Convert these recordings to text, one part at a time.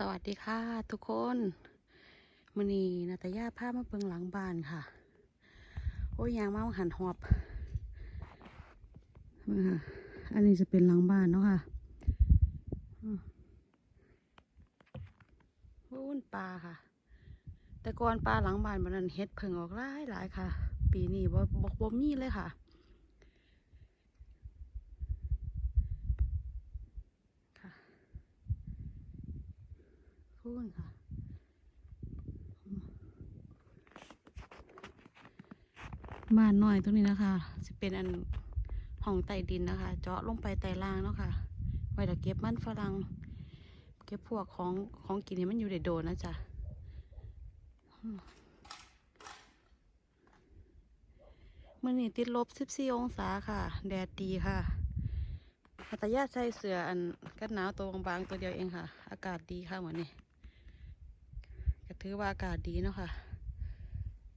สวัสดีค่ะทุกคนมือนีนาตายาภาพมาเบิงหลังบ้านค่ะ โอ้ยยางมาหันหอบค่ะอันนี้จะเป็นหลังบ้านเนาะค่ะอืมโอ้นปลาค่ะ แต่ก่อนปลาหลังบ้านมันนั้นเฮ็ดเพิ่งออกหลายหลายค่ะ ปีนี้บ่บ่บ่มีเลยค่ะ พูนค่ะมบ้านน้อยตรงนี้นะคะ จะเป็นอันห้องใต้ดินนะคะ เจาะลงไปใต้ล่างเนาะค่ะ ไว้แต่เก็บมันฝรั่งเก็บพวกของของกินนี่มันอยู่ในโดนนะจ๊ะมมื่อนี้ติดลบ14องศาค่ะ แดดดีค่ะพัตยาใส่เสื้ออันกันหนาวตัวบางๆตัวเดียวเองค่ะ อากาศดีค่ะเหมือนนี้ ถือว่าอากาศดีเนาะค่ะ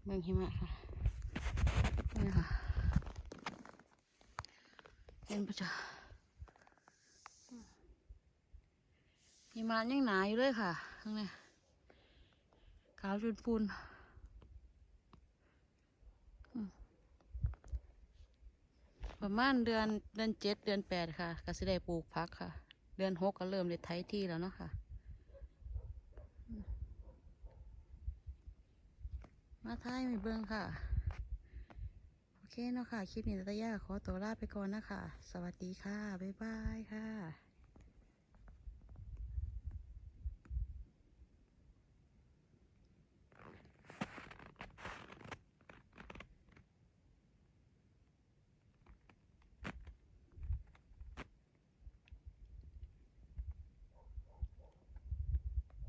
เมืองหิมะค่ะนี่ค่ะเป็นปะจาหิมะยังหนาอยู่เลยค่ะข้างในขาวจนปูนอืมประมาณเดือนเดือนเจ็ดเดือนแปดค่ะ ก็สิได้ปลูกพักค่ะ เดือนหกก็เริ่มได้ไถที่แล้วเนาะค่ะ มาท้ายมีเบิ้งค่ะ โอเคเนาะค่ะ คลิปนี้ตะยาขอตัวลาไปก่อนนะคะ สวัสดีค่ะ บ๊ายบายค่ะ